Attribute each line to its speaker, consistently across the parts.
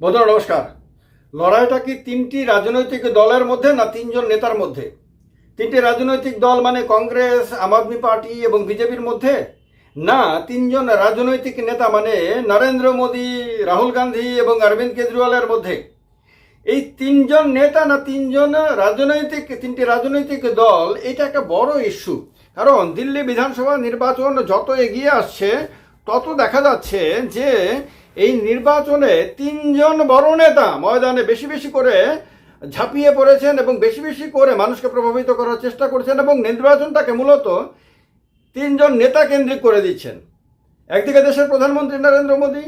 Speaker 1: বন্ধুরা নমস্কার। লড়াইটা কি তিনটি রাজনৈতিক দলের মধ্যে না তিনজন নেতার মধ্যে? তিনটি রাজনৈতিক দল মানে কংগ্রেস, আম আদমি পার্টি এবং বিজেপির মধ্যে? না, তিনজন রাজনৈতিক নেতা মানে নরেন্দ্র মোদী, রাহুল গান্ধী এবং অরবিন্দ কেজরিওয়ালের মধ্যে। এই তিনজন নেতা না তিনজন রাজনৈতিক, তিনটি রাজনৈতিক দল, এটা একটা বড় ইস্যু। কারণ দিল্লি বিধানসভা নির্বাচন যত এগিয়ে আসছে, তত দেখা যাচ্ছে যে এই নির্বাচনে তিনজন বড় নেতা ময়দানে বেশি বেশি করে ঝাঁপিয়ে পড়েছেন এবং বেশি বেশি করে মানুষকে প্রভাবিত করার চেষ্টা করছেন এবং নির্বাচনটাকে মূলত তিনজন নেতা কেন্দ্রিক করে দিচ্ছেন। একদিকে দেশের প্রধানমন্ত্রী নরেন্দ্র মোদী,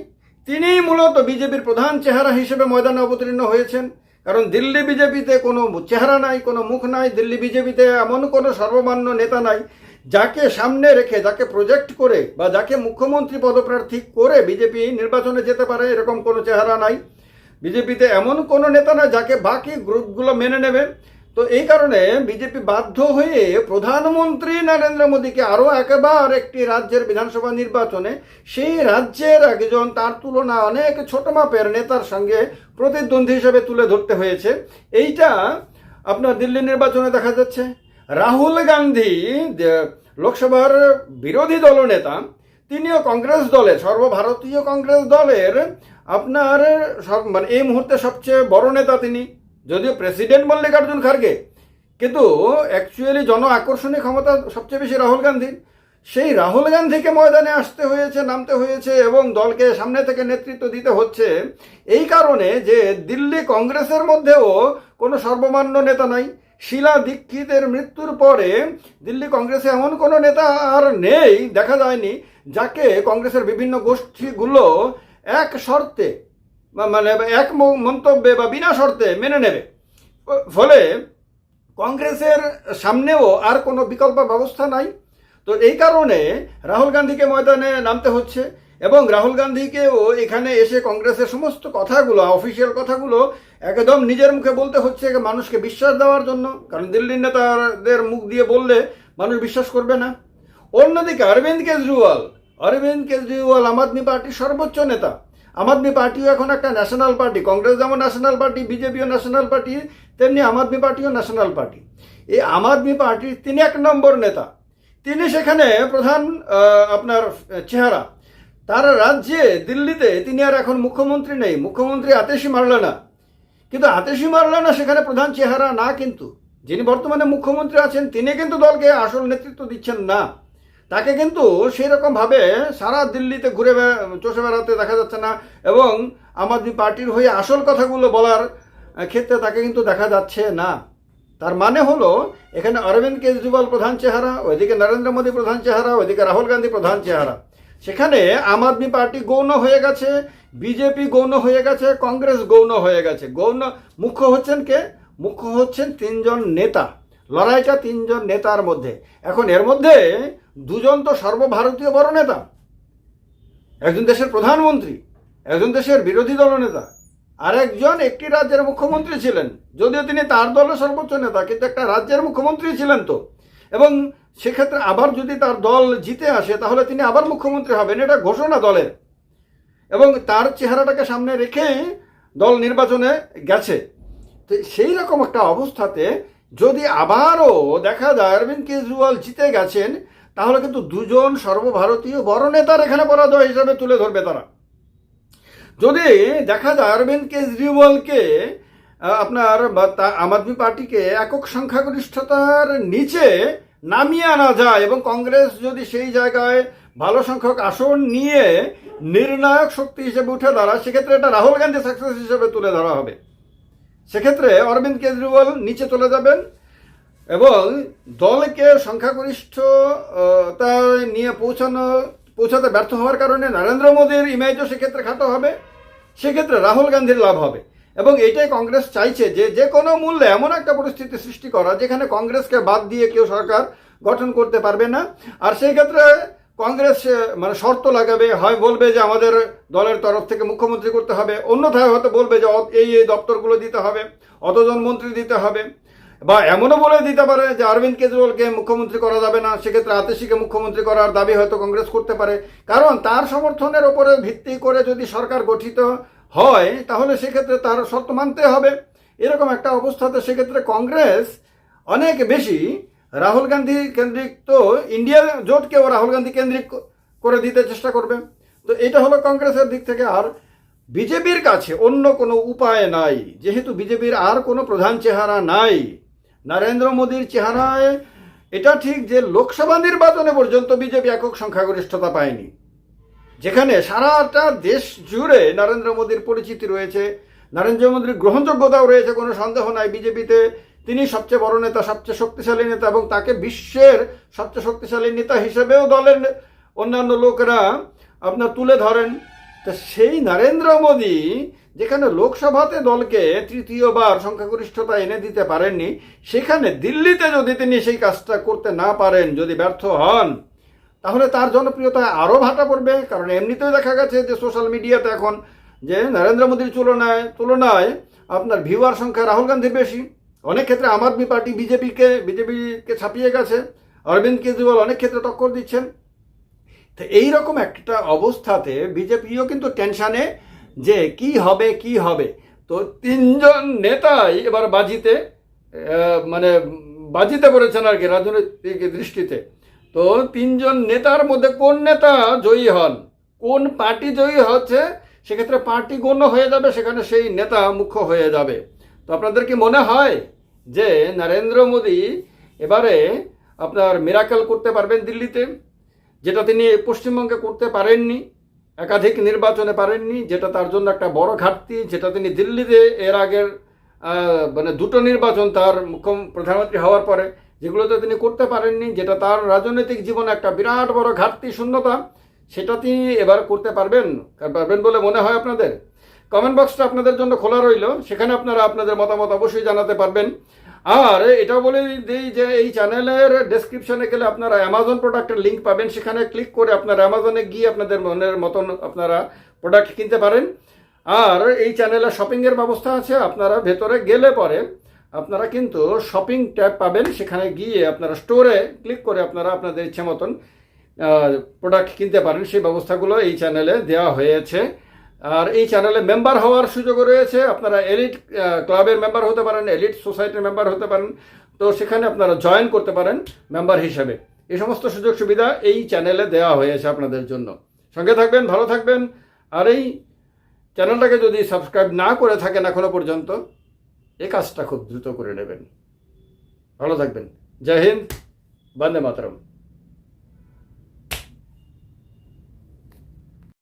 Speaker 1: তিনিই মূলত বিজেপির প্রধান চেহারা হিসেবে ময়দানে অবতীর্ণ হয়েছেন। কারণ দিল্লি বিজেপিতে কোনো চেহারা নাই, কোনো মুখ নাই, দিল্লি বিজেপিতে এমন কোনো সর্বমান্য নেতা নাই যাকে সামনে রেখে, যাকে প্রজেক্ট করে বা যাকে মুখ্যমন্ত্রী পদপ্রার্থী করে বিজেপি নির্বাচনে যেতে পারে, এরকম কোনো চেহারা নাই। বিজেপিতে এমন কোনো নেতা না যাকে বাকি গ্রুপগুলো মেনে নেবে। তো এই কারণে বিজেপি বাধ্য হয়ে প্রধানমন্ত্রী নরেন্দ্র মোদীকে আরও একবার একটি রাজ্যের বিধানসভা নির্বাচনে সেই রাজ্যের একজন তার তুলনা অনেক ছোট মাপের নেতার সঙ্গে প্রতিদ্বন্দ্বী হিসেবে তুলে ধরতে হয়েছে। এইটা আপনার দিল্লি নির্বাচনে দেখা যাচ্ছে। রাহুল গান্ধী লোকসভার বিরোধী দলনেতা তিনিও কংগ্রেস দলের সর্বভারতীয় কংগ্রেস দলের আপনার মানে এই মুহূর্তে সবচেয়ে বড় নেতা তিনি, যদিও প্রেসিডেন্ট মল্লিকার্জুন খার্গে। কিন্তু অ্যাকচুয়ালি জন আকর্ষণীয় ক্ষমতা সবচেয়ে বেশি রাহুল গান্ধীর। সেই রাহুল গান্ধীকে ময়দানে আসতে হয়েছে, নামতে হয়েছে এবং দলকে সামনে থেকে নেতৃত্ব দিতে হচ্ছে। এই কারণে যে দিল্লি কংগ্রেসের মধ্যেও কোনো সর্বমান্য নেতা নাই। শিলা দীক্ষিতের মৃত্যুর পরে দিল্লি কংগ্রেসে এমন কোনো নেতা আর নেই, দেখা যায়নি, যাকে কংগ্রেসের বিভিন্ন গোষ্ঠীগুলো এক শর্তে মানে এক মন্তব্যে বা বিনা শর্তে মেনে নেবে। ফলে কংগ্রেসের সামনেও আর কোনো বিকল্প ব্যবস্থা নাই। তো এই কারণে রাহুল গান্ধীকে ময়দানে নামতে হচ্ছে। এবং রাহুল গান্ধীকেও এখানে এসে কংগ্রেসের সমস্ত কথাগুলো, অফিসিয়াল কথাগুলো একদম নিজের মুখে বলতে হচ্ছে মানুষকে বিশ্বাস দেওয়ার জন্য। কারণ দিল্লির নেতাদের মুখ দিয়ে বললে মানুষ বিশ্বাস করবে না। অন্যদিকে অরবিন্দ কেজরিওয়াল অরবিন্দ কেজরিওয়াল আম আদমি পার্টির সর্বোচ্চ নেতা। আম আদমি পার্টিও এখন একটা ন্যাশনাল পার্টি, কংগ্রেস যেমন ন্যাশনাল পার্টি, বিজেপিও ন্যাশনাল পার্টি, তেমনি আম আদমি পার্টিও ন্যাশনাল পার্টি। এই আম আদমি পার্টির তিনি এক নম্বর নেতা। তিনি সেখানে প্রধান আপনার চেহারা তার রাজ্যে, দিল্লিতে, তিনি আর এখন মুখ্যমন্ত্রী নেই। মুখ্যমন্ত্রী আতেশি মারলানা। কিন্তু আতেশি মারলানা সেখানে প্রধান চেহারা না কিন্তু। যিনি বর্তমানে মুখ্যমন্ত্রী আছেন, তিনি কিন্তু দলকে আসল নেতৃত্ব দিচ্ছেন না। তাকে কিন্তু সেই রকম ভাবে সারা দিল্লিতে ঘুরে চষে বেড়াতে দেখা যাচ্ছে না এবং আম আদমি পার্টির হয়ে আসল কথাগুলো বলার ক্ষেত্রে তাকে কিন্তু দেখা যাচ্ছে না। তার মানে হলো, এখানে অরবিন্দ কেজরিওয়াল প্রধান চেহারা, ওইদিকে নরেন্দ্র মোদী প্রধান চেহারা, ওইদিকে রাহুল গান্ধী প্রধান চেহারা। সেখানে আম আদমি পার্টি গৌণ হয়ে গেছে, বিজেপি গৌণ হয়ে গেছে, কংগ্রেস গৌণ হয়ে গেছে। গৌণ মুখ্য হচ্ছেন কে? মুখ্য হচ্ছেন তিনজন নেতা। লড়াইটা তিনজন নেতার মধ্যে। এখন এর মধ্যে দুজন তো সর্বভারতীয় বড় নেতা। একজন দেশের প্রধানমন্ত্রী, একজন দেশের বিরোধী দলনেতা আর একজন একটি রাজ্যের মুখ্যমন্ত্রী ছিলেন। যদিও তিনি তার দলের সর্বোচ্চ নেতা, কিন্তু একটা রাজ্যের মুখ্যমন্ত্রী ছিলেন তো। এবং সেক্ষেত্রে আবার যদি তার দল জিতে আসে, তাহলে তিনি আবার মুখ্যমন্ত্রী হবেন। এটা ঘোষণা দলের। এবং তার চেহারাটাকে সামনে রেখে দল নির্বাচনে গেছে। তো সেই রকম একটা অবস্থাতে যদি আবারও দেখা যায় অরবিন্দ কেজরিওয়াল জিতে গেছেন, তাহলে কিন্তু দুজন সর্বভারতীয় বড় নেতার এখানে পরাজয় হিসাবে তুলে ধরবে তারা। যদি দেখা যায় অরবিন্দ কেজরিওয়ালকে আপনার আম আদমি পার্টিকে একক সংখ্যাগরিষ্ঠতার নিচে নামিয়ে আনা যায় এবং কংগ্রেস যদি সেই জায়গায় ভালো সংখ্যক আসন নিয়ে নির্ণায়ক শক্তি হিসেবে উঠে দাঁড়ায়, সেক্ষেত্রে এটা রাহুল গান্ধী সাকসেস হিসেবে তুলে ধরা হবে। সেক্ষেত্রে অরবিন্দ কেজরিওয়াল নিচে চলে যাবেন এবং দলকে সংখ্যাগরিষ্ঠতা নিয়ে পৌঁছানো, পৌঁছাতে ব্যর্থ হওয়ার কারণে নরেন্দ্র মোদীর ইমেজও সেক্ষেত্রে খাটো হবে। সেক্ষেত্রে রাহুল গান্ধীর লাভ হবে। এবং এটাই কংগ্রেস চাইছে যে যে কোনো মূল্যে এমন একটা পরিস্থিতি সৃষ্টি করা যেখানে কংগ্রেসকে বাদ দিয়ে কেউ সরকার গঠন করতে পারবে না। আর সেই ক্ষেত্রে কংগ্রেস মানে শর্ত লাগাবে, হয় বলবে যে আমাদের দলের তরফ থেকে মুখ্যমন্ত্রী করতে হবে, অন্যথায় হয়তো বলবে যে এই এই দপ্তরগুলো দিতে হবে, অতজন মন্ত্রী দিতে হবে। বা এমনও বলে দিতে পারে যে অরবিন্দ কেজরিওয়ালকে মুখ্যমন্ত্রী করা যাবে না, সেক্ষেত্রে আতেশিকে মুখ্যমন্ত্রী করার দাবি হয়তো কংগ্রেস করতে পারে। কারণ তার সমর্থনের ওপরে ভিত্তি করে যদি সরকার গঠিত হয়, তাহলে সেক্ষেত্রে তার শর্ত মানতে হবে। এরকম একটা অবস্থাতে সেক্ষেত্রে কংগ্রেস অনেক বেশি রাহুল গান্ধী কেন্দ্রিক তো ইন্ডিয়া জোটকেও রাহুল গান্ধী কেন্দ্রিক করে দিতে চেষ্টা করবে। তো এটা হলো কংগ্রেসের দিক থেকে। আর বিজেপির কাছে অন্য কোনো উপায় নাই। যেহেতু বিজেপির আর কোনো প্রধান চেহারা নাই। নরেন্দ্র মোদীর চেহারায় এটা ঠিক যে লোকসভা নির্বাচনে পর্যন্ত বিজেপি একক সংখ্যাগরিষ্ঠতা পায়নি। যেখানে সারাটা দেশ জুড়ে নরেন্দ্র মোদীর পরিচিতি রয়েছে। নরেন্দ্র মোদীর গ্রহণযোগ্যতাও রয়েছে, কোনো সন্দেহ নাই। বিজেপিতে তিনি সবচেয়ে বড় নেতা, সবচেয়ে শক্তিশালী নেতা এবং তাকে বিশ্বের সবচেয়ে শক্তিশালী নেতা হিসেবেও দলের অন্যান্য লোকেরা আপনার তুলে ধরেন। তো সেই নরেন্দ্র মোদী যেখানে লোকসভাতে দলকে তৃতীয়বার সংখ্যাগরিষ্ঠতা এনে দিতে পারেননি, সেখানে দিল্লিতে যদি তিনি সেই কাজটা করতে না পারেন, যদি ব্যর্থ হন তাহলে তার জনপ্রিয়তা আরও ভাটা পড়বে, কারণ এমনিতেও দেখা গেছে যে সোশ্যাল মিডিয়াতে এখন যে নরেন্দ্র মোদীর তুলনায় তুলনায় আপনার ভিউয়ার সংখ্যা রাহুল গান্ধীর বেশি। অনেক ক্ষেত্রে আম আদমি পার্টি বিজেপিকে বিজেপিকে ছাপিয়ে গেছে। অরবিন্দ কেজরিওয়াল অনেক ক্ষেত্রে টক্কর দিচ্ছেন। তো এইরকম একটা অবস্থাতে বিজেপিও কিন্তু টেনশানে যে কি হবে কি হবে। তো তিনজন নেতাই এবার বাজিতে মানে বাজিতে পড়েছেন আর কি রাজনৈতিক দৃষ্টিতে। তো তিনজন নেতার মধ্যে কোন নেতা জয়ী হন? কোন পার্টি জয়ী হচ্ছে? সেক্ষেত্রে পার্টি গণ্য হয়ে যাবে, সেখানে সেই নেতা মুখ্য হয়ে যাবে। তো আপনাদের কি মনে হয় যে নরেন্দ্র মোদী এবারে আপনার মিরাকেল করতে পারবেন দিল্লিতে? যেটা তিনি পশ্চিমবঙ্গে করতে পারেননি, একাধিক নির্বাচনে পারেননি, যেটা তার জন্য একটা বড় ঘাটতি, যেটা তিনি দিল্লিতে এর আগের মানে দুটো নির্বাচন তার মুখ্য প্রধানমন্ত্রী হওয়ার পরে যেগুলোতে তিনি করতে পারেননি, যেটা তার রাজনৈতিক জীবনে একটা বিরাট বড় ঘাটতি, শূন্যতা, সেটা তিনি এবার করতে পারবেন পারবেন বলে মনে হয় আপনাদের। কমেন্ট বক্সটা আপনাদের জন্য খোলা রইল, সেখানে আপনারা আপনাদের মতামত অবশ্যই জানাতে পারবেন। আর এটা বলে দিই যে এই চ্যানেলের ডেসক্রিপশনে গেলে আপনারা অ্যামাজন প্রোডাক্টের লিঙ্ক পাবেন, সেখানে ক্লিক করে আপনারা অ্যামাজনে গিয়ে আপনাদের মনের মতন আপনারা প্রোডাক্ট কিনতে পারেন। আর এই চ্যানেলে শপিংয়ের ব্যবস্থা আছে, আপনারা ভেতরে গেলে পরে আপনারা কিন্তু শপিং ট্যাব পাবেন। সেখানে গিয়ে আপনারা স্টোরে ক্লিক করে আপনারা আপনাদের ইচ্ছে মতন প্রোডাক্ট কিনতে পারেন। সেই ব্যবস্থাগুলো এই চ্যানেলে দেওয়া হয়েছে। আর এই চ্যানেলে মেম্বার হওয়ার সুযোগও রয়েছে। আপনারা এলিট ক্লাবের মেম্বার হতে পারেন এলিট সোসাইটির মেম্বার হতে পারেন। তো সেখানে আপনারা জয়েন করতে পারেন মেম্বার হিসেবে। এই সমস্ত সুযোগ সুবিধা এই চ্যানেলে দেওয়া হয়েছে আপনাদের জন্য। সঙ্গে থাকবেন, ভালো থাকবেন। আর এই চ্যানেলটাকে যদি সাবস্ক্রাইব না করে থাকেন এখনও পর্যন্ত এই কাজটা খুব দ্রুত করে নেবেন। ভালো থাকবেন। জয় হিন্দ বন্দে মাতরম।